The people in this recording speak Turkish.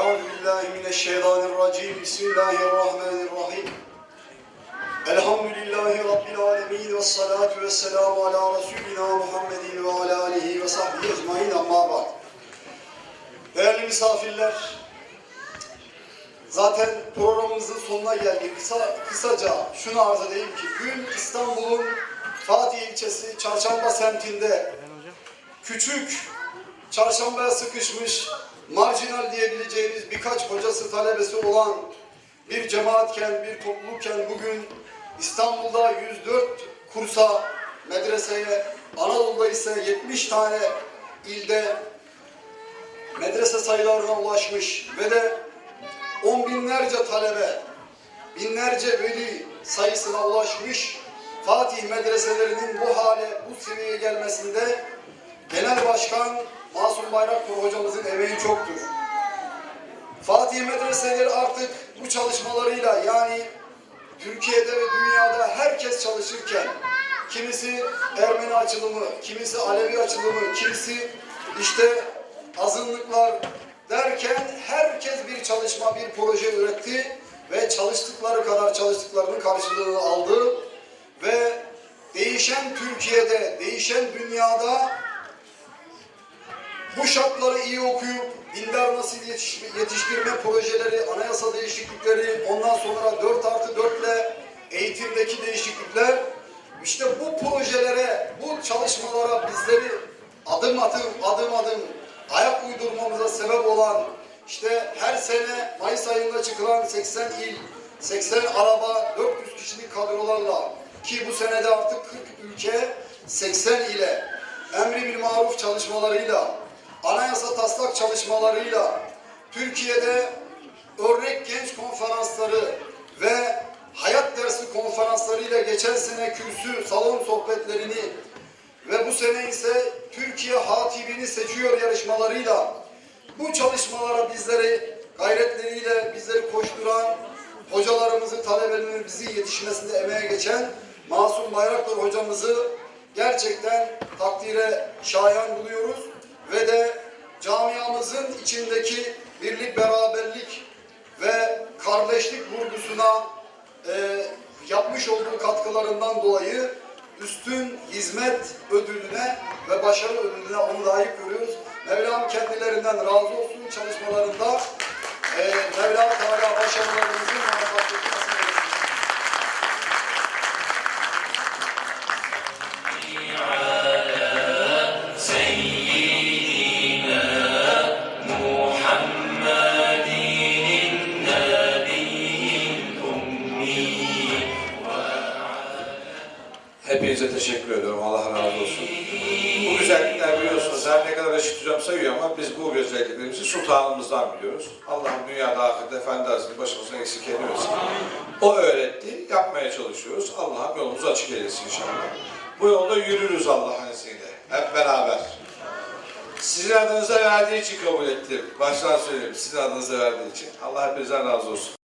Euzu billahi mineşşeytanirracim. Bismillahirrahmanirrahim. Elhamdülillahi rabbil alamin ve salatu vesselam ala resulina Muhammedin ve ala alihi ve sahbihi ecmaîn amma ba'd. Değerli misafirler, zaten programımızın sonuna geldik. Kısa, kısaca şunu arz edeyim ki, dün İstanbul'un Fatih ilçesi Çarşamba semtinde küçük çarşambaya sıkışmış, marjinal diyebileceğimiz birkaç hocası talebesi olan bir cemaatken, bir toplulukken bugün İstanbul'da 104 kursa, medreseye, Anadolu'da ise 70 tane ilde medrese sayılarına ulaşmış ve de on binlerce talebe, binlerce veli sayısına ulaşmış Fatih medreselerinin bu hale, bu seviyeye gelmesinde Genel Başkan Masum Bayraktar hocamızın emeği çoktur. Fatih medreseleri artık bu çalışmalarıyla yani Türkiye'de ve dünyada herkes çalışırken kimisi Ermeni açılımı, kimisi Alevi açılımı, kimisi işte azınlıklar derken herkes bir çalışma, bir proje üretti ve çalıştıkları kadar çalıştıklarının karşılığını aldı ve değişen Türkiye'de, değişen dünyada bu şartları iyi okuyup dindar yetiş- yetiştirme projeleri, anayasa değişiklikleri, ondan sonra 4 artı 4 ile eğitimdeki değişiklikler, işte bu projelere, bu çalışmalara bizleri adım adım, adım adım ayak uydurmamıza sebep olan, işte her sene Mayıs ayında çıkılan 80 il, 80 araba, 400 kişilik kadrolarla ki bu senede artık 40 ülke 80 ile emri bil maruf çalışmalarıyla anayasa taslak çalışmalarıyla Türkiye'de örnek genç konferansları ve hayat dersi konferanslarıyla geçen sene kürsü salon sohbetlerini ve bu sene ise Türkiye Hatibini seçiyor yarışmalarıyla bu çalışmalara bizleri gayretleriyle bizleri koşturan hocalarımızı, talebelerini bizi yetişmesinde emeğe geçen Masum Bayraktar hocamızı gerçekten takdire şayan buluyoruz ve de camiamızın içindeki birlik, beraberlik ve kardeşlik vurgusuna e, yapmış olduğu katkılarından dolayı üstün hizmet ödülüne ve başarı ödülüne onu layık görüyoruz. Mevlam kendilerinden razı olsun çalışmalarında. E, Mevla Teala başarılarımızı muvaffak Hepinize teşekkür ediyorum. Allah razı olsun. Bu güzellikler biliyorsunuz her ne kadar Reşit Hocam sayıyor ama biz bu güzelliklerimizi sultanımızdan biliyoruz. Allah'ın dünyada ahirette Efendi Hazretleri başımızdan eksik etmesin. O öğretti, yapmaya çalışıyoruz. Allah'ım yolumuzu açık eylesin inşallah. Bu yolda yürürüz Allah'ın izniyle. Hep beraber. Sizin adınıza verdiği için kabul ettim. Baştan söyleyeyim. Sizin adınıza verdiği için. Allah hepinizden razı olsun.